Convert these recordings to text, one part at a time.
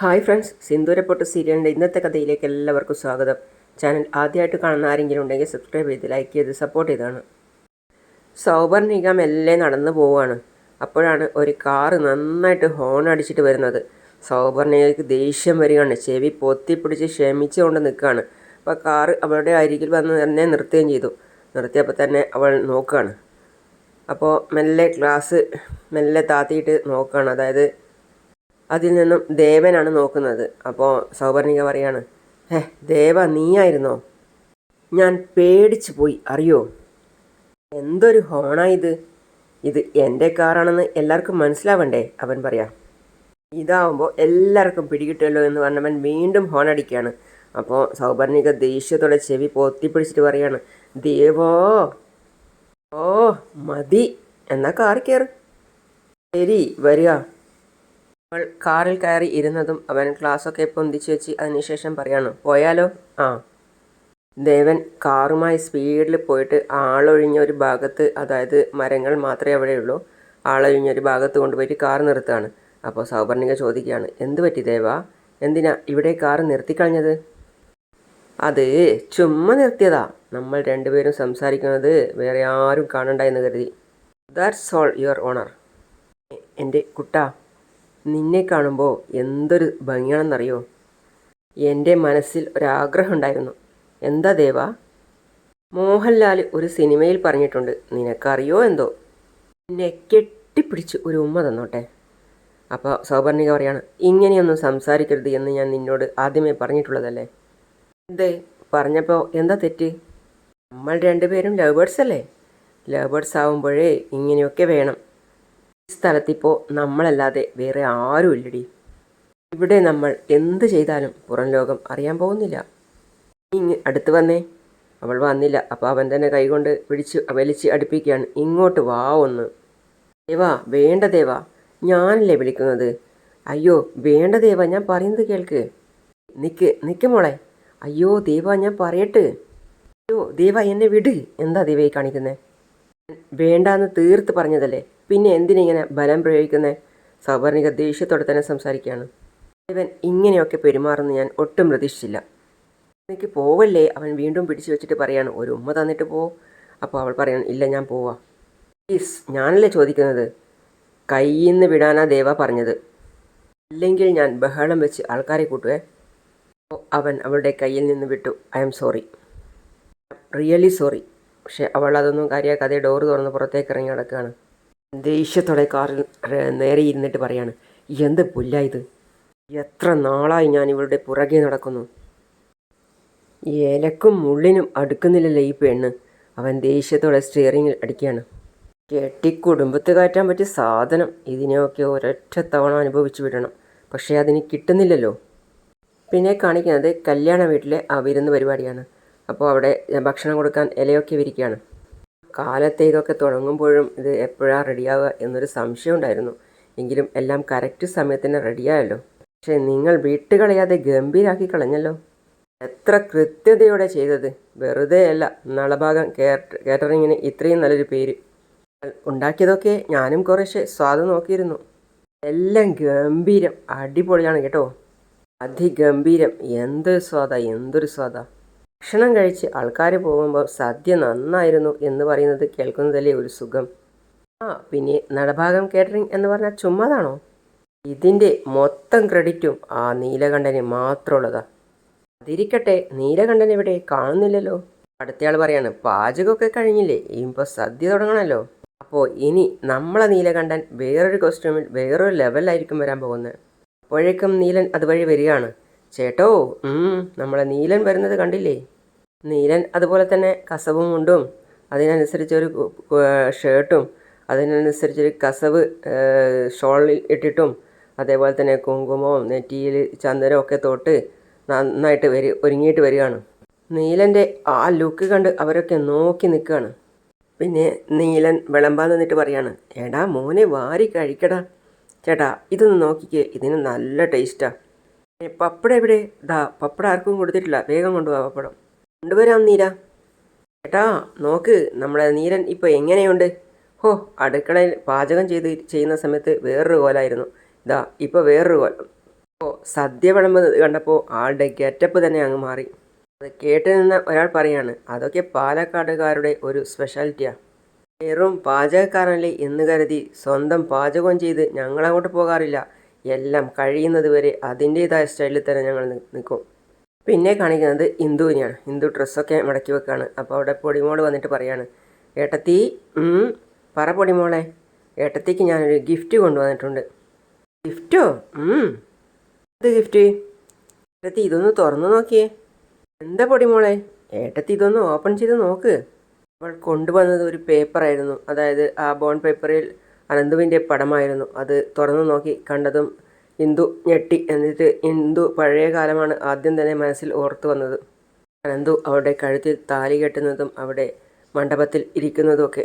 Hi friends സിന്ദൂരപ്പൊട്ട് സീരിയലിന്റെ ഇന്നത്തെ കഥയിലേക്ക് എല്ലാവർക്കും സ്വാഗതം. ചാനൽ ആദ്യമായിട്ട് കാണുന്ന ആരെങ്കിലും ഉണ്ടെങ്കിൽ സബ്സ്ക്രൈബ് ചെയ്ത് ലൈക്ക് ചെയ്ത് സപ്പോർട്ട് ചെയ്താണ് സൗപർണിക മെല്ലെ നടന്നു പോവുകയാണ്. അപ്പോഴാണ് ഒരു കാറ് നന്നായിട്ട് ഹോൺ അടിച്ചിട്ട് വരുന്നത്. സൗപർണികയ്ക്ക് ദേഷ്യം വരികയാണ്. ചെവി പൊത്തിപ്പിടിച്ച് ക്ഷമിച്ചുകൊണ്ട് നിൽക്കുകയാണ്. അപ്പോൾ കാറ് അവളുടെ അരികിൽ വന്ന് തന്നെ നിർത്തുകയും ചെയ്തു. നിർത്തിയപ്പോൾ തന്നെ അവൾ നോക്കുകയാണ്. അപ്പോൾ മെല്ലെ ഗ്ലാസ് മെല്ലെ താത്തിയിട്ട് നോക്കുകയാണ്. അതായത് അതിൽ നിന്നും ദേവനാണ് നോക്കുന്നത്. അപ്പോൾ സൗപർണിക പറയാണ് ഹേ ദേവ നീയായിരുന്നോ? ഞാൻ പേടിച്ചു പോയി അറിയോ? എന്തൊരു ഹോണാ ഇത്? ഇത് എന്റെ കാറാണെന്ന് എല്ലാവർക്കും മനസ്സിലാവണ്ടേ? അവൻ പറയാം. ഇതാവുമ്പോൾ എല്ലാവർക്കും പിടികിട്ടുമല്ലോ എന്ന് പറഞ്ഞവൻ വീണ്ടും ഹോണടിക്കുകയാണ് അപ്പോൾ സൗപർണിക ദേഷ്യത്തോടെ ചെവി പൊത്തിപ്പിടിച്ചിട്ട് പറയാണ് ദേവോ ഓ മതി എന്നാ കാറി കയറ്. ശരി വരിക. അവൾ കാറിൽ കയറി ഇരുന്നതും അവൻ ഗ്ലാസ്സൊക്കെ പൊന്തിച്ചു വെച്ച് അതിനുശേഷം പറയാണ് പോയാലോ? ആ. ദേവൻ കാറുമായി സ്പീഡിൽ പോയിട്ട് ആളൊഴിഞ്ഞ ഒരു ഭാഗത്ത് അതായത് മരങ്ങൾ മാത്രമേ അവിടെ അവിടെയുള്ളൂ ആളൊഴിഞ്ഞ ഒരു ഭാഗത്ത് കൊണ്ടുപോയിട്ട് കാർ നിർത്തുകയാണ്. അപ്പോൾ സൗപർണിക ചോദിക്കുകയാണ് എന്ത് പറ്റി ദേവ? എന്തിനാ ഇവിടെ കാർ നിർത്തിക്കളഞ്ഞത് അത് ചുമ്മാ നിർത്തിയതാ. നമ്മൾ രണ്ടുപേരും സംസാരിക്കുന്നത് വേറെ ആരും കാണണ്ട എന്ന് കരുതി. ദാറ്റ്സ് ഓൾ യുവർ ഓണർ എന്റെ കുട്ടാ നിന്നെ കാണുമ്പോൾ എന്തൊരു ഭംഗിയാണെന്നറിയോ? എന്റെ മനസ്സിൽ ഒരാഗ്രഹം ഉണ്ടായിരുന്നു എന്താ ദേവ? മോഹൻലാൽ ഒരു സിനിമയിൽ പറഞ്ഞിട്ടുണ്ട്. നിനക്കറിയോ എന്തോ? എന്നെ കെട്ടിപ്പിടിച്ച് ഒരു ഉമ്മ തന്നോട്ടെ. അപ്പോൾ സൗപർണിക പറയാണ് ഇങ്ങനെയൊന്നും സംസാരിക്കരുത് എന്ന് ഞാൻ നിന്നോട് ആദ്യമേ പറഞ്ഞിട്ടുള്ളതല്ലേ? എന്തേ? പറഞ്ഞപ്പോൾ എന്താ തെറ്റ്? നമ്മൾ രണ്ടുപേരും ലവ് ബേർഡ്സ് അല്ലേ? ലവ് ബേർഡ്സ് ആവുമ്പോഴേ ഇങ്ങനെയൊക്കെ വേണം. സ്ഥലത്തിപ്പോൾ നമ്മളല്ലാതെ വേറെ ആരും ഇല്ലടി. ഇവിടെ നമ്മൾ എന്ത് ചെയ്താലും പുറം ലോകം അറിയാൻ പോകുന്നില്ല. ഇങ്ങ് അടുത്ത് വന്നേ. അവൾ വന്നില്ല. അപ്പോൾ അവൻ തന്നെ കൈകൊണ്ട് പിടിച്ച് വലിച്ച് അടുപ്പിക്കുകയാണ്. ഇങ്ങോട്ട് വാ ഒന്ന്. ദേവാ വേണ്ട ദേവാ. ഞാനല്ലേ വിളിക്കുന്നത്? അയ്യോ വേണ്ട ദേവ ഞാൻ പറയുന്നത് കേൾക്ക്. നിക്ക് നിക്ക് മോളെ. അയ്യോ ദേവ ഞാൻ പറയട്ട്. അയ്യോ ദേവ എന്നെ വിട്. എന്താ ദേവ ഈ കാണിക്കുന്നത് വേണ്ടാന്ന് തീർത്ത് പറഞ്ഞതല്ലേ? പിന്നെ എന്തിനിങ്ങനെ ബലം പ്രയോഗിക്കുന്നത് സൗവർണിക ദേഷ്യത്തോടെ തന്നെ സംസാരിക്കുകയാണ്. ഇവൻ ഇങ്ങനെയൊക്കെ പെരുമാറുന്ന ഞാൻ ഒട്ടും പ്രതീക്ഷിച്ചില്ല. എനിക്ക് പോവല്ലേ? അവൻ വീണ്ടും പിടിച്ചു വെച്ചിട്ട് പറയാണ്. ഒരു ഉമ്മ തന്നിട്ട് പോ. അപ്പോൾ അവൾ പറയാണ് ഇല്ല ഞാൻ പോവാ. പ്ലീസ് ഞാനല്ലേ ചോദിക്കുന്നത്? കയ്യിൽ നിന്ന് വിടാനാ ദേവ പറഞ്ഞത്. അല്ലെങ്കിൽ ഞാൻ ബഹളം വെച്ച് ആൾക്കാരെ കൂട്ടുവേ. അവൻ അവളുടെ കയ്യിൽ നിന്ന് വിട്ടു. I'm sorry. Really sorry. പക്ഷെ അവൾ അതൊന്നും കാര്യമാക്കാതെ ഡോറ് തുറന്ന് പുറത്തേക്ക് ഇറങ്ങി നടക്കുകയാണ്. ദേഷ്യത്തോടെ കാറിൽ നേരെ ഇരുന്നിട്ട് പറയാണ് എന്ത് പുല്ലായത് എത്ര നാളായി ഞാൻ ഇവളുടെ പുറകെ നടക്കുന്നു. ഏലക്കും മുള്ളിനും അടുക്കുന്നില്ലല്ലോ ഈ പെണ്ണ്. അവൻ ദേഷ്യത്തോടെ സ്റ്റിയറിങ്ങിൽ അടിക്കുകയാണ്. കെട്ടി കുടുംബത്ത് കയറ്റാൻ പറ്റിയ സാധനം ഇതിനെയൊക്കെ ഒരൊറ്റ തവണ അനുഭവിച്ചു വിടണം. പക്ഷേ അതിന് കിട്ടുന്നില്ലല്ലോ. പിന്നെ കാണിക്കുന്നത് കല്യാണ വീട്ടിലെ ആ വിരുന്ന് പരിപാടിയാണ്. അപ്പോൾ അവിടെ ഭക്ഷണം കൊടുക്കാൻ ഇലയൊക്കെ വിരിക്കുകയാണ്. കാലത്തെ ഇതൊക്കെ തുടങ്ങുമ്പോഴും ഇത് എപ്പോഴാണ് റെഡിയാവുക എന്നൊരു സംശയം ഉണ്ടായിരുന്നു. എങ്കിലും എല്ലാം കറക്റ്റ് സമയത്തിന് റെഡിയായല്ലോ പക്ഷേ നിങ്ങൾ വിട്ടുകളയാതെ ഗംഭീരാക്കി കളഞ്ഞല്ലോ. എത്ര കൃത്യതയോടെ ചെയ്തത്. വെറുതെ അല്ല നളഭാഗം കേറ്ററിങ്ങിന് ഇത്രയും നല്ലൊരു പേര്. ഉണ്ടാക്കിയതൊക്കെ ഞാനും കുറേശ്ശെ സ്വാദ് നോക്കിയിരുന്നു. എല്ലാം ഗംഭീരം അടിപൊളിയാണ് കേട്ടോ. അതിഗംഭീരം എന്തൊരു സ്വാദ എന്തൊരു സ്വാദ. ഭക്ഷണം കഴിച്ച് ആൾക്കാർ പോകുമ്പോൾ സദ്യ നന്നായിരുന്നു എന്ന് പറയുന്നത് കേൾക്കുന്നതല്ലേ ഒരു സുഖം. ആ പിന്നെ നടഭാഗം കേറ്ററിംഗ് എന്ന് പറഞ്ഞാൽ ചുമ്മാതാണോ? ഇതിന്റെ മൊത്തം ക്രെഡിറ്റും ആ നീലകണ്ഠന് മാത്രമുള്ളതാ. അതിരിക്കട്ടെ നീലകണ്ഠൻ ഇവിടെ കാണുന്നില്ലല്ലോ. അടുത്തയാൾ പറയാണ് പാചകമൊക്കെ കഴിഞ്ഞില്ലേ ഇപ്പോൾ സദ്യ തുടങ്ങണമല്ലോ അപ്പോൾ ഇനി നമ്മളെ നീലകണ്ഠൻ വേറൊരു കോസ്റ്റ്യൂമിൽ വേറൊരു ലെവലിലായിരിക്കും വരാൻ പോകുന്നത്. അപ്പോഴേക്കും നീലൻ അതുവഴി വരികയാണ്. ചേട്ടോ നമ്മളെ നീലൻ വരുന്നത് കണ്ടില്ലേ? നീലൻ അതുപോലെ തന്നെ കസവും മുണ്ടും അതിനനുസരിച്ചൊരു ഷർട്ടും അതിനനുസരിച്ചൊരു കസവ് ഷോളിൽ ഇട്ടിട്ടും അതേപോലെ തന്നെ കുങ്കുമവും നെറ്റിയിൽ ചന്ദനവും ഒക്കെ തൊട്ട് നന്നായിട്ട് വരി ഒരുങ്ങിയിട്ട് വരികയാണ്. നീലന്റെ ആ ലുക്ക് കണ്ട് അവരൊക്കെ നോക്കി നിൽക്കുകയാണ്. പിന്നെ നീലൻ വിളമ്പാൻ നിന്നിട്ട് പറയാണ് എടാ മോനെ വാരി കഴിക്കടാ. ചേട്ടാ ഇതൊന്ന് നോക്കിക്കേ ഇതിന് നല്ല ടേസ്റ്റാ. ഏ, പപ്പടം എവിടെ? ദാ പപ്പടം ആർക്കും കൊടുത്തിട്ടില്ല. വേഗം കൊണ്ടുപോവാ പപ്പടം. കൊണ്ടുവരാം നീര ചേട്ടാ നോക്ക് നമ്മളെ നീരൻ ഇപ്പോൾ എങ്ങനെയുണ്ട്? ഹോ അടുക്കളയിൽ പാചകം ചെയ്ത് ചെയ്യുന്ന സമയത്ത് വേറൊരു കോലായിരുന്നു. ഇതാ ഇപ്പോൾ വേറൊരു കോലം ഓ സദ്യ വിളമ്പ് കണ്ടപ്പോൾ ആളുടെ ഗെറ്റപ്പ് തന്നെ അങ്ങ് മാറി. അത് കേട്ട് നിന്ന ഒരാൾ പറയാണ് അതൊക്കെ പാലക്കാടുകാരുടെ ഒരു സ്പെഷ്യാലിറ്റിയാണ് വെറും പാചകക്കാരനല്ലേ എന്ന് കരുതി സ്വന്തം പാചകം ചെയ്ത് ഞങ്ങളങ്ങോട്ട് പോകാറില്ല. എല്ലാം കഴിയുന്നത് വരെ അതിന്റേതായ സ്റ്റൈലിൽ തന്നെ ഞങ്ങൾ നിൽക്കും പിന്നെ കാണിക്കുന്നത് ഇന്ദുവിനെയാണ്. ഹിന്ദു ഡ്രസ്സൊക്കെ മടക്കി വെക്കുകയാണ് അപ്പോൾ അവിടെ പൊടിമോൾ വന്നിട്ട് പറയാണ് ഏട്ടത്തി പറ പൊടിമോളെ. ഏട്ടത്തിക്ക് ഞാനൊരു ഗിഫ്റ്റ് കൊണ്ടുവന്നിട്ടുണ്ട്. ഗിഫ്റ്റോ. എന്ത് ഗിഫ്റ്റ്? ഏട്ടത്തി ഇതൊന്ന് തുറന്നു നോക്കിയേ. എന്താ പൊടിമോളെ? ഏട്ടത്തി ഇതൊന്ന് ഓപ്പൺ ചെയ്ത് നോക്ക്. അവൾ കൊണ്ടുവന്നത് ഒരു പേപ്പറായിരുന്നു. അതായത് ആ ബോൺ പേപ്പറിൽ അനന്തുവിന്റെ പടമായിരുന്നു. അത് തുറന്നു നോക്കി കണ്ടതും ഇന്ദു ഞെട്ടി എന്നിട്ട് ഇന്ദു പഴയ കാലമാണ് ആദ്യം തന്നെ മനസ്സിൽ ഓർത്തു വന്നത്. അനന്തു അവളുടെ കഴുത്തിൽ താലി കെട്ടുന്നതും അവിടെ മണ്ഡപത്തിൽ ഇരിക്കുന്നതുമൊക്കെ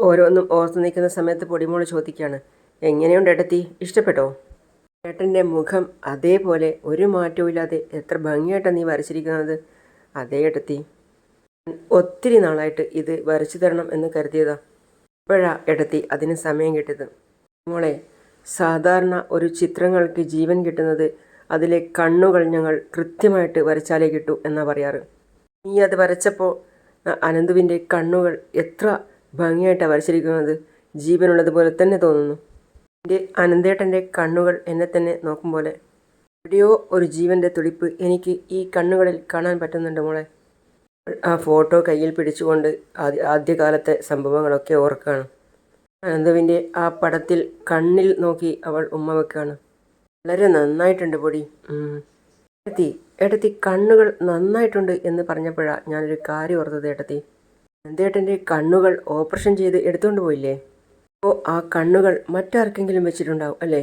ഓരോന്നും ഓർത്തു നിൽക്കുന്ന സമയത്ത് പൊടിമോൾ ചോദിക്കുകയാണ് എങ്ങനെയുണ്ട് ഏട്ടത്തി? ഇഷ്ടപ്പെട്ടോ? ഏട്ടന്റെ മുഖം അതേപോലെ ഒരു മാറ്റവും ഇല്ലാതെ എത്ര ഭംഗിയായിട്ടാണ് നീ വരച്ചിരിക്കുന്നത്? അതേ ഏട്ടത്തി. ഒത്തിരി നാളായിട്ട് ഇത് വരച്ചു തരണം എന്ന് കരുതിയതാ. ഇപ്പോഴാ എടുത്തി അതിന് സമയം കിട്ടിയത്? മോളെ സാധാരണ ഒരു ചിത്രങ്ങൾക്ക് ജീവൻ കിട്ടുന്നത് അതിലെ കണ്ണുകൾ ഞങ്ങൾ കൃത്യമായിട്ട് വരച്ചാലേ കിട്ടൂ എന്നാ പറയാറ്. നീ അത് വരച്ചപ്പോൾ അനന്തുവിന്റെ കണ്ണുകൾ എത്ര ഭംഗിയായിട്ടാണ് വരച്ചിരിക്കുന്നത്. ജീവനുള്ളതുപോലെ തന്നെ തോന്നുന്നു. എന്റെ അനന്തേട്ടന്റെ കണ്ണുകൾ എന്നെ തന്നെ നോക്കും പോലെ എവിടെയോ ഒരു ജീവന്റെ തുടിപ്പ് എനിക്ക് ഈ കണ്ണുകളിൽ കാണാൻ പറ്റുന്നുണ്ട് മോളെ. ആ ഫോട്ടോ കയ്യിൽ പിടിച്ചുകൊണ്ട് ആദ്യ ആദ്യകാലത്തെ സംഭവങ്ങളൊക്കെ ഓർക്കാണ് അനന്തുവിന്റെ ആ പടത്തിൽ കണ്ണിൽ നോക്കി അവൾ ഉമ്മ വെക്കാണ് വളരെ നന്നായിട്ടുണ്ട് പൊടി. ഏട്ടത്തി ഏട്ടത്തി കണ്ണുകൾ നന്നായിട്ടുണ്ട് എന്ന് പറഞ്ഞപ്പോഴാണ് ഞാനൊരു കാര്യം ഓർത്തത് ഏട്ടത്തി. അനന്തേട്ടന്റെ കണ്ണുകൾ ഓപ്പറേഷൻ ചെയ്ത് എടുത്തുകൊണ്ട് പോയില്ലേ? അപ്പോൾ ആ കണ്ണുകൾ മറ്റാർക്കെങ്കിലും വെച്ചിട്ടുണ്ടാവും അല്ലേ?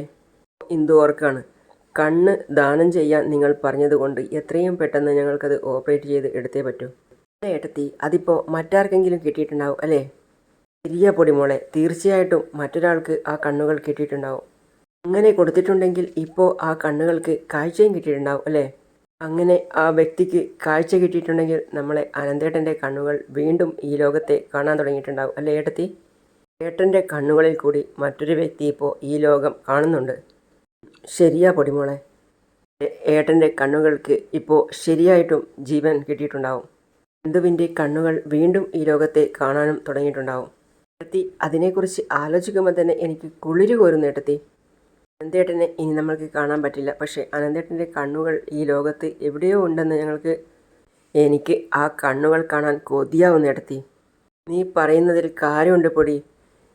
ഇന്ദു ഓർക്കാണ് കണ്ണ് ദാനം ചെയ്യാൻ നിങ്ങൾ പറഞ്ഞതുകൊണ്ട് എത്രയും പെട്ടെന്ന് ഞങ്ങൾക്കത് ഓപ്പറേറ്റ് ചെയ്ത് എടുത്തേ പറ്റൂ. ഏട്ടത്തി അതിപ്പോൾ മറ്റാർക്കെങ്കിലും കിട്ടിയിട്ടുണ്ടാവും അല്ലേ? ശരിയാ പൊടിമോളെ തീർച്ചയായിട്ടും മറ്റൊരാൾക്ക് ആ കണ്ണുകൾ കിട്ടിയിട്ടുണ്ടാവും. അങ്ങനെ കൊടുത്തിട്ടുണ്ടെങ്കിൽ ഇപ്പോൾ ആ കണ്ണുകൾക്ക് കാഴ്ചയും കിട്ടിയിട്ടുണ്ടാവും അല്ലേ? അങ്ങനെ ആ വ്യക്തിക്ക് കാഴ്ച കിട്ടിയിട്ടുണ്ടെങ്കിൽ നമ്മളെ അനന്തേട്ടന്റെ കണ്ണുകൾ വീണ്ടും ഈ ലോകത്തെ കാണാൻ തുടങ്ങിയിട്ടുണ്ടാവും അല്ലേ ഏട്ടത്തി? ഏട്ടന്റെ കണ്ണുകളിൽ കൂടി മറ്റൊരു വ്യക്തി ഇപ്പോൾ ഈ ലോകം കാണുന്നുണ്ട്. ശരിയാ പൊടിമോളെ ഏട്ടന്റെ കണ്ണുകൾക്ക് ഇപ്പോൾ ശരിയായിട്ടും ജീവൻ കിട്ടിയിട്ടുണ്ടാവും. ബന്ധുവിന്റെ കണ്ണുകൾ വീണ്ടും ഈ ലോകത്തെ കാണാനും തുടങ്ങിയിട്ടുണ്ടാവും. ഏട്ടത്തി അതിനെക്കുറിച്ച് ആലോചിക്കുമ്പോൾ തന്നെ എനിക്ക് കുളിര് കോരുന്നു ഏട്ടത്തി. അനന്തേട്ടനെ ഇനി നമ്മൾക്ക് കാണാൻ പറ്റില്ല. പക്ഷേ അനന്തേട്ടന്റെ കണ്ണുകൾ ഈ ലോകത്ത് എവിടെയോ ഉണ്ടെന്ന് ഞങ്ങൾക്ക് എനിക്ക് ആ കണ്ണുകൾ കാണാൻ കൊതിയാവുന്നു ഏട്ടത്തി. നീ പറയുന്നതിൽ കാര്യമുണ്ട് പൊടി.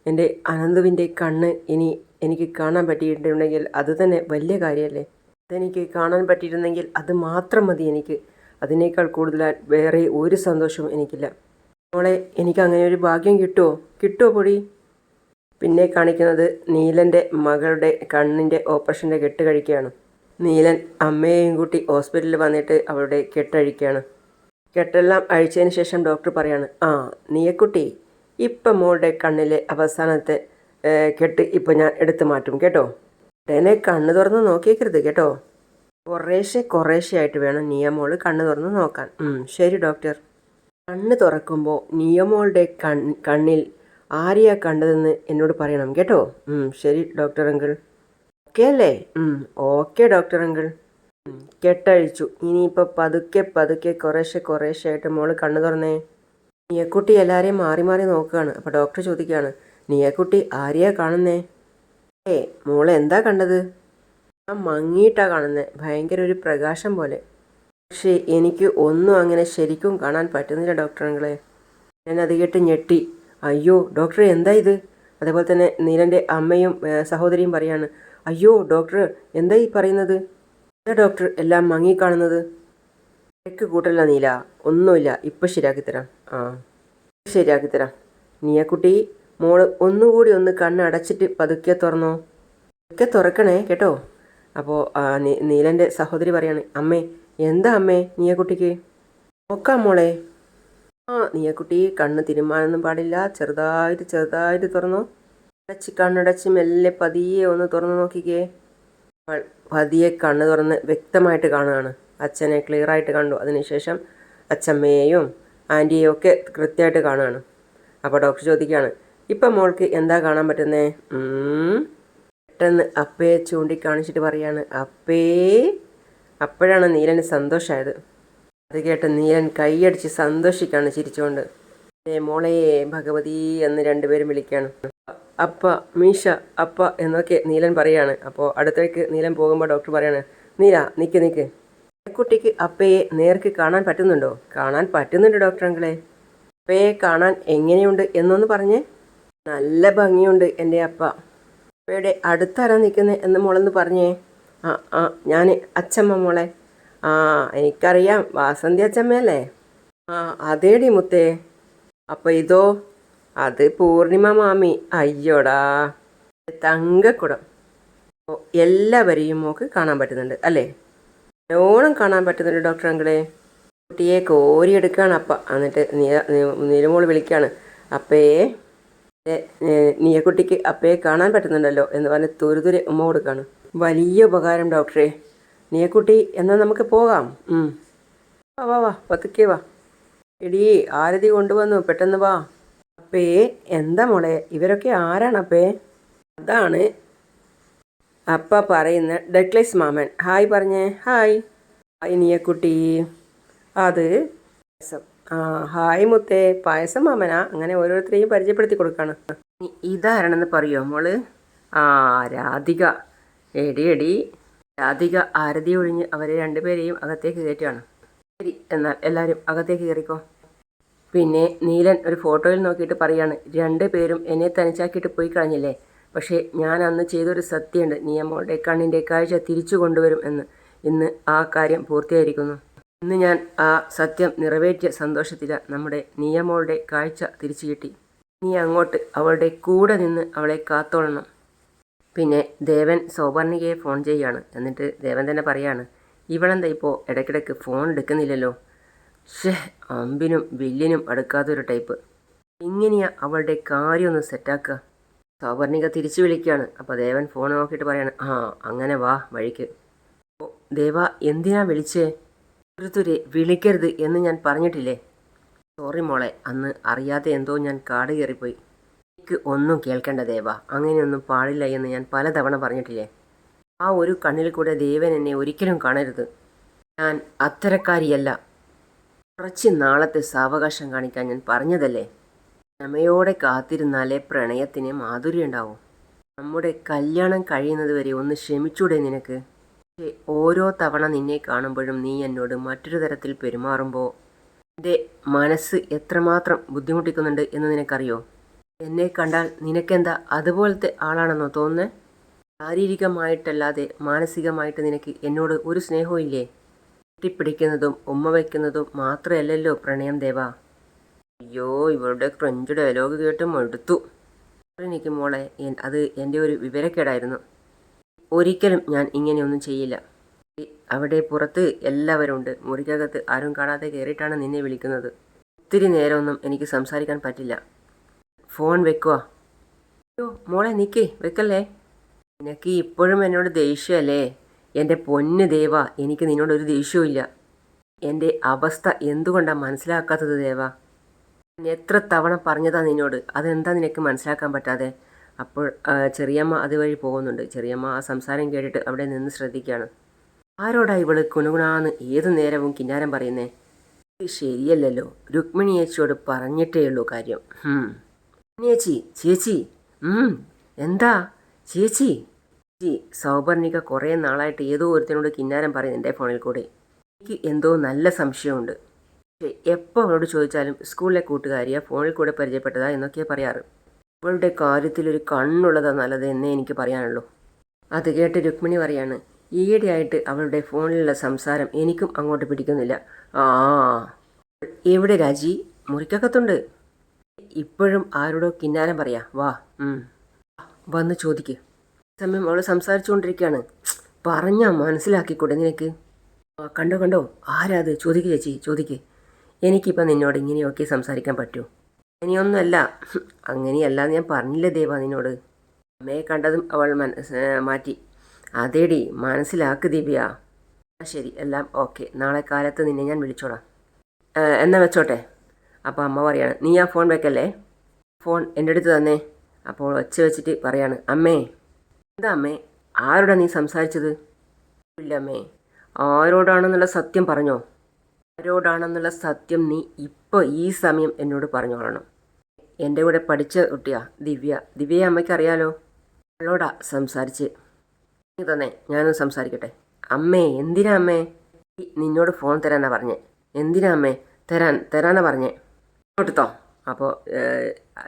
എന്റെ അനന്തുവിന്റെ കണ്ണ് ഇനി എനിക്ക് കാണാൻ പറ്റിയിട്ടുണ്ടെങ്കിൽ അതുതന്നെ വലിയ കാര്യമല്ലേ? അതെനിക്ക് കാണാൻ പറ്റിയിരുന്നെങ്കിൽ അത് മാത്രം മതി എനിക്ക്. അതിനേക്കാൾ കൂടുതലായി വേറെ ഒരു സന്തോഷവും എനിക്കില്ല. മോളെ എനിക്ക് അങ്ങനെ ഒരു ഭാഗ്യം കിട്ടുമോ കിട്ടുമോ പൊടി? പിന്നെ കാണിക്കുന്നത് നീലന്റെ മകളുടെ കണ്ണിന്റെ ഓപ്പറേഷന്റെ കെട്ട് കഴിക്കുകയാണ് നീലൻ അമ്മയെയും കൂട്ടി ഹോസ്പിറ്റലിൽ വന്നിട്ട് അവളുടെ കെട്ടഴിക്കുകയാണ് കെട്ടെല്ലാം അഴിച്ചതിന് ശേഷം ഡോക്ടർ പറയാണ് ആ നീയക്കുട്ടി ഇപ്പം മോളുടെ കണ്ണിലെ അവസാനത്തെ കെട്ട് ഇപ്പം ഞാൻ എടുത്തു മാറ്റും കേട്ടോ? ഉടനെ കണ്ണ് തുറന്ന് നോക്കിയേക്കരുത് കേട്ടോ? കുറേശ്ശെ കുറേശ്ശെ ആയിട്ട് വേണം നിയമോൾ കണ്ണ് തുറന്ന് നോക്കാൻ. ശരി ഡോക്ടർ. കണ്ണ് തുറക്കുമ്പോൾ നിയമോളുടെ കണ്ണിൽ ആരെയാ കണ്ടതെന്ന് എന്നോട് പറയണം കേട്ടോ. ശരി ഡോക്ടർ അങ്കിൾ. ഓക്കെ അല്ലേ? Okay doctor uncle. കെട്ടഴിച്ചു. ഇനിയിപ്പോൾ പതുക്കെ പതുക്കെ കുറേശ്ശെ കുറേശ്ശെ ആയിട്ട് മോൾ കണ്ണ് തുറന്നേ. നീയക്കുട്ടി എല്ലാവരെയും മാറി മാറി നോക്കുകയാണ്. അപ്പോൾ ഡോക്ടർ ചോദിക്കുകയാണ് നീയക്കുട്ടി ആരെയാ കാണുന്നേ? ഏ മോളെന്താ കണ്ടത്? ആ മങ്ങിയിട്ടാ കാണുന്നത് ഭയങ്കര ഒരു പ്രകാശം പോലെ. പക്ഷേ എനിക്ക് ഒന്നും അങ്ങനെ ശരിക്കും കാണാൻ പറ്റുന്നില്ല ഡോക്ടറുകളെ ഞാൻ അത് കേട്ട് ഞെട്ടി. അയ്യോ ഡോക്ടർ എന്താ ഇത്? അതേപോലെ തന്നെ നീലന്റെ അമ്മയും സഹോദരിയും പറയാണ് അയ്യോ ഡോക്ടർ എന്താ ഈ പറയുന്നത്? എന്താ ഡോക്ടർ എല്ലാം മങ്ങി കാണുന്നത് തിരക്ക് കൂട്ടല്ല നീല. ഒന്നുമില്ല. ഇപ്പം ശരിയാക്കി തരാം. ആ ശരിയാക്കി തരാം. നീയക്കുട്ടി മോൾ ഒന്നുകൂടി ഒന്ന് കണ്ണടച്ചിട്ട് പതുക്കെ തുറന്നോ. പതുക്കെ തുറക്കണേ കേട്ടോ. അപ്പോൾ നീലന്റെ സഹോദരി പറയാണ് അമ്മേ എന്താ അമ്മേ നീയക്കുട്ടിക്ക്? നോക്കാം മോളെ. ആ നീയക്കുട്ടി കണ്ണ് തിരുമാനൊന്നും പാടില്ല ചെറുതായിട്ട് ചെറുതായിട്ട് തുറന്നു. അടച്ച് കണ്ണടച്ച് മെല്ലെ പതിയെ ഒന്ന് തുറന്നു നോക്കിക്കേ. പതിയെ കണ്ണ് തുറന്ന് വ്യക്തമായിട്ട് കാണുകയാണ്. അച്ഛനെ ക്ലിയറായിട്ട് കണ്ടു. അതിനുശേഷം അച്ഛമ്മയെയും ആന്റിയെയും ഒക്കെ കൃത്യമായിട്ട് കാണുകയാണ്. അപ്പോൾ ഡോക്ടർ ചോദിക്കുകയാണ് ഇപ്പം മോൾക്ക് എന്താ കാണാൻ പറ്റുന്നേ. പെട്ടെന്ന് അപ്പയെ ചൂണ്ടിക്കാണിച്ചിട്ട് പറയാണ് അപ്പേ അപ്പോഴാണ് നീലന് സന്തോഷമായത് അത് കേട്ട് നീലൻ കൈയടിച്ച് സന്തോഷിക്കാണ് ചിരിച്ചുകൊണ്ട് മോളെ ഭഗവതി എന്ന് രണ്ടുപേരും വിളിക്കുകയാണ് അപ്പ മീശ അപ്പ എന്നൊക്കെ നീലൻ പറയാണ്. അപ്പോൾ അടുത്തേക്ക് നീലൻ പോകുമ്പോൾ ഡോക്ടർ പറയാണ് നീല നിൽക്ക് നിൽക്ക് കുട്ടിക്ക് അപ്പയെ നേർക്ക് കാണാൻ പറ്റുന്നുണ്ടോ? കാണാൻ പറ്റുന്നുണ്ട് ഡോക്ടർ അങ്കിളെ. അപ്പയെ കാണാൻ എങ്ങനെയുണ്ട്? എന്നൊന്ന് പറഞ്ഞേ. നല്ല ഭംഗിയുണ്ട് എന്റെ അപ്പ. അപ്പയുടെ അടുത്താരാ നിൽക്കുന്നത് എന്ന് മോളെന്ന് പറഞ്ഞേ? ആ ആ ഞാൻ അച്ചമ്മ മോളെ. ആ എനിക്കറിയാം. വാസന്തി അച്ചമ്മയല്ലേ? ആ അതേടി മുത്തേ. അപ്പോൾ ഇതോ? അത് പൂർണിമ മാമി. അയ്യോടാ. തങ്കക്കുടം. എല്ലാവരെയും മോക്ക് കാണാൻ പറ്റുന്നുണ്ട് അല്ലേ? നല്ലോണം കാണാൻ പറ്റുന്നുണ്ട് ഡോക്ടർ അങ്കിളെ. കുട്ടിയെ കോരിയെടുക്കുകയാണ് അപ്പ. എന്നിട്ട് നീ നീലമോൾ വിളിക്കുകയാണ് അപ്പയെ നീയക്കുട്ടിക്ക് അപ്പയെ കാണാൻ പറ്റുന്നുണ്ടല്ലോ എന്ന് പറഞ്ഞ് തുരുതുരെ ഉമ്മ കൊടുക്കാണ്. വലിയ ഉപകാരം ഡോക്ടറെ. നീയക്കുട്ടി എന്നാൽ നമുക്ക് പോകാം. വാ വാ വാ പതുക്കെ വാ. എടീ ആരതി കൊണ്ടുവന്നു പെട്ടെന്ന് വാ. അപ്പേ എന്താ മോളെ? ഇവരൊക്കെ ആരാണ് അപ്പേ? അതാണ് അപ്പ പറയുന്ന ഡെക്ലൈസ് മാമൻ. ഹായ് പറഞ്ഞേ. ഹായ്. ഹായ് നീയക്കുട്ടി. അത് ആ ഹായ് മുത്തേ. പായസം മാമന. അങ്ങനെ ഓരോരുത്തരെയും പരിചയപ്പെടുത്തി കൊടുക്കാണ്. ഇതാരാണെന്ന് പറയോ മോൾ? ആ രാധിക. എടി എടി. രാധിക ആരതി ഒഴിഞ്ഞ് അവരെ രണ്ടുപേരെയും അകത്തേക്ക് കയറ്റുകയാണ് ശരി എന്നാൽ എല്ലാവരും അകത്തേക്ക് കയറിക്കോ. പിന്നെ നീലൻ ഒരു ഫോട്ടോയിൽ നോക്കിയിട്ട് പറയാണ് രണ്ട് പേരും എന്നെ തനിച്ചാക്കിയിട്ട് പോയി കളഞ്ഞില്ലേ? പക്ഷേ ഞാൻ അന്ന് ചെയ്തൊരു സത്യമുണ്ട്. നീ അമ്മോളുടെ കണ്ണിന്റെ കാഴ്ച തിരിച്ചു കൊണ്ടുവരും എന്ന്. ഇന്ന് ആ കാര്യം പൂർത്തിയായിരിക്കുന്നു. ഇന്ന് ഞാൻ ആ സത്യം നിറവേറ്റിയ സന്തോഷത്തില നമ്മുടെ നിയമോളുടെ കാഴ്ച തിരിച്ചു കിട്ടി. നീ അങ്ങോട്ട് അവളുടെ കൂടെ നിന്ന് അവളെ കാത്തോളണം. പിന്നെ ദേവൻ സൗപർണികയെ ഫോൺ ചെയ്യാണ്. എന്നിട്ട് ദേവൻ തന്നെ പറയാണ് ഇവളെന്താ ഇപ്പോൾ ഇടയ്ക്കിടയ്ക്ക് ഫോൺ എടുക്കുന്നില്ലല്ലോ? ഷേ അമ്പിനും വില്ലിനും അടുക്കാത്തൊരു ടൈപ്പ്. എങ്ങനെയാ അവളുടെ കാര്യം ഒന്ന് സെറ്റാക്കുക. സൗപർണിക തിരിച്ചു വിളിക്കുകയാണ് അപ്പോൾ ദേവൻ ഫോൺ നോക്കിയിട്ട് പറയാണ് ആ അങ്ങനെ വാ വഴിക്ക്. ദേവ എന്തിനാ വിളിച്ചേ? തുരുതുരെ വിളിക്കരുത് എന്ന് ഞാൻ പറഞ്ഞിട്ടില്ലേ? സോറി മോളെ അന്ന് അറിയാതെ എന്തോ ഞാൻ കാട് കയറിപ്പോയി. എനിക്ക് ഒന്നും കേൾക്കേണ്ട ദേവ അങ്ങനെയൊന്നും പാടില്ല എന്ന് ഞാൻ പലതവണ പറഞ്ഞിട്ടില്ലേ? ആ ഒരു കണ്ണിൽ കൂടെ ദേവൻ എന്നെ ഒരിക്കലും കാണരുത്. ഞാൻ അത്തരക്കാരിയല്ല. കുറച്ച് നാളത്തെ സാവകാശം കാണിക്കാൻ ഞാൻ പറഞ്ഞതല്ലേ? ക്ഷമയോടെ കാത്തിരുന്നാലേ പ്രണയത്തിന് മാധുര്യം ഉണ്ടാവും നമ്മുടെ കല്യാണം കഴിയുന്നത് വരെ ഒന്ന് ക്ഷമിച്ചൂടെ നിനക്ക്? പക്ഷേ ഓരോ തവണ നിന്നെ കാണുമ്പോഴും നീ എന്നോട് മറ്റൊരു തരത്തിൽ പെരുമാറുമ്പോൾ എന്റെ മനസ്സ് എത്രമാത്രം ബുദ്ധിമുട്ടിക്കുന്നുണ്ട് എന്ന് നിനക്കറിയോ? എന്നെ കണ്ടാൽ നിനക്കെന്താ അതുപോലത്തെ ആളാണെന്നോ തോന്നുന്നേ? ശാരീരികമായിട്ടല്ലാതെ മാനസികമായിട്ട് നിനക്ക് എന്നോട് ഒരു സ്നേഹവും ഇല്ലേ? കെട്ടിപ്പിടിക്കുന്നതും ഉമ്മ വയ്ക്കുന്നതും മാത്രമല്ലല്ലോ പ്രണയം ദേവ. അയ്യോ ഇവളുടെ ക്രഞ്ച് ഡയലോഗ് കേട്ട് മടുത്തു. എനിക്ക് മോളെ അത് എന്റെ ഒരു വിവരക്കേടായിരുന്നു. ഒരിക്കലും ഞാൻ ഇങ്ങനെയൊന്നും ചെയ്യില്ല. അവിടെ പുറത്ത് എല്ലാവരുണ്ട്. മുറിക്കകത്ത് ആരും കാണാതെ കയറിയിട്ടാണ് നിന്നെ വിളിക്കുന്നത്. ഒത്തിരി നേരമൊന്നും എനിക്ക് സംസാരിക്കാൻ പറ്റില്ല. ഫോൺ വെക്കുക അയ്യോ മോളെ നിൽക്കേ വെക്കല്ലേ? നിനക്ക് ഇപ്പോഴും എന്നോട് ദേഷ്യമല്ലേ? എന്റെ പൊന്ന് ദേവ എനിക്ക് നിന്നോടൊരു ദേഷ്യവും ഇല്ല. എന്റെ അവസ്ഥ എന്തുകൊണ്ടാണ് മനസ്സിലാക്കാത്തത് ദേവ? എത്ര തവണ പറഞ്ഞതാ നിന്നോട്? അതെന്താ നിനക്ക് മനസ്സിലാക്കാൻ പറ്റാതെ? അപ്പോൾ ചെറിയമ്മ അതുവഴി പോകുന്നുണ്ട്. ചെറിയമ്മ ആ സംസാരം കേട്ടിട്ട് അവിടെ നിന്ന് ശ്രദ്ധിക്കുകയാണ്. ആരോടാ ഇവൾ കുണുകുണാന്ന് ഏതു നേരവും കിന്നാരം പറയുന്നേ? ഇത് ശരിയല്ലല്ലോ. രുക്മിണി ചേച്ചിയോട് പറഞ്ഞിട്ടേ ഉള്ളൂ കാര്യം. ഹും. രുക്മിണി ചേച്ചി എന്താ? ചേച്ചി. ചേച്ചി സൗപർണിക കുറേ നാളായിട്ട് ഏതോ ഒരുത്തിനോട് കിന്നാരം പറയുന്നുണ്ട് ഫോണിൽ കൂടെ. എനിക്ക് എന്തോ നല്ല സംശയമുണ്ട്. പക്ഷേ എപ്പോൾ അവളോട് ചോദിച്ചാലും സ്കൂളിലെ കൂട്ടുകാരിയാ ഫോണിൽ കൂടെ പരിചയപ്പെട്ടതാ എന്നൊക്കെയാണ് പറയാറ്. അവളുടെ കാര്യത്തിൽ ഒരു കണ്ണുള്ളതാ നല്ലത് എന്നേ എനിക്ക് പറയാനുള്ളൂ. അത് കേട്ട് രുക്മിണി പറയാണ് ഈയിടെയായിട്ട് അവളുടെ ഫോണിലുള്ള സംസാരം എനിക്കും അങ്ങോട്ട് പിടിക്കുന്നില്ല. ആ എവിടെ രാജി? മുറിക്കകത്തുണ്ട്. ഇപ്പോഴും ആരോടോ കിന്നാരം പറയാ. വാ. വന്ന് ചോദിക്ക്. സമയം അവൾ സംസാരിച്ചുകൊണ്ടിരിക്കുകയാണ് പറഞ്ഞാ മനസ്സിലാക്കിക്കൂടെ നിനക്ക്? കണ്ടോ കണ്ടോ? ആരാ അത് ചോദിക്ക് ചേച്ചി ചോദിക്ക്. എനിക്കിപ്പോൾ നിന്നോട് ഇങ്ങനെയൊക്കെ സംസാരിക്കാൻ പറ്റുമോ ഇനിയൊന്നുമല്ല അങ്ങനെയല്ല ഞാൻ പറഞ്ഞില്ല ദേവ നിന്നോട്. അമ്മയെ കണ്ടതും അവൾ മനസ് മാറ്റി. അതേടി മനസ്സിലാക്ക് ദിവ്യ. ശരി എല്ലാം ഓക്കെ. നാളെ കാലത്ത് നിന്നെ ഞാൻ വിളിച്ചോളാം. എന്നാ വെച്ചോട്ടെ? അപ്പോൾ അമ്മ പറയാണ് നീ ആ ഫോൺ വെക്കല്ലേ? ഫോൺ എന്റെ അടുത്ത് തന്നെ. അപ്പോൾ ഒച്ച വെച്ചിട്ട് പറയാണ് അമ്മേ എന്താ അമ്മേ? ആരോടാ നീ സംസാരിച്ചത്? ഇല്ല അമ്മേ ആരോടാണെന്നുള്ള സത്യം പറഞ്ഞോ? ആരോടാണെന്നുള്ള സത്യം നീ ഇപ്പോൾ ഈ സമയം എന്നോട് പറഞ്ഞോളണം. എന്റെ കൂടെ പഠിച്ച കുട്ടിയാ ദിവ്യ. ദിവ്യ അമ്മയ്ക്ക് അറിയാലോ അവളോടാ സംസാരിച്ച്. നീ തന്നെ ഞാനൊന്ന് സംസാരിക്കട്ടെ. അമ്മേ എന്തിനാ അമ്മേ? നിന്നോട് ഫോൺ തരാനാ പറഞ്ഞേ. എന്തിനാ അമ്മേ? തരാൻ തരാനാ പറഞ്ഞേ. കേട്ടോ അപ്പോൾ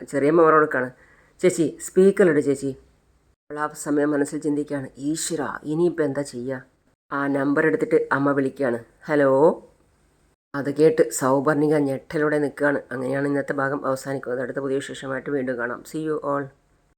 ചെറിയമ്മ ഓർമ്മ കൊടുക്കാണ് ചേച്ചി സ്പീക്കറിലിട് ചേച്ചി. അവൾ ആ സമയം മനസ്സിൽ ചിന്തിക്കുകയാണ്. ഈശ്വര ഇനിയിപ്പോൾ എന്താ ചെയ്യുക ആ നമ്പർ എടുത്തിട്ട് അമ്മ വിളിക്കുകയാണ്. ഹലോ അത് കേട്ട് സൗപർണിക ഞെട്ടലോടെ നിൽക്കുകയാണ്. അങ്ങനെയാണ് ഇന്നത്തെ ഭാഗം അവസാനിക്കുന്നത്. അടുത്ത പുതിയ വിശേഷമായിട്ട് വീണ്ടും കാണാം. C you all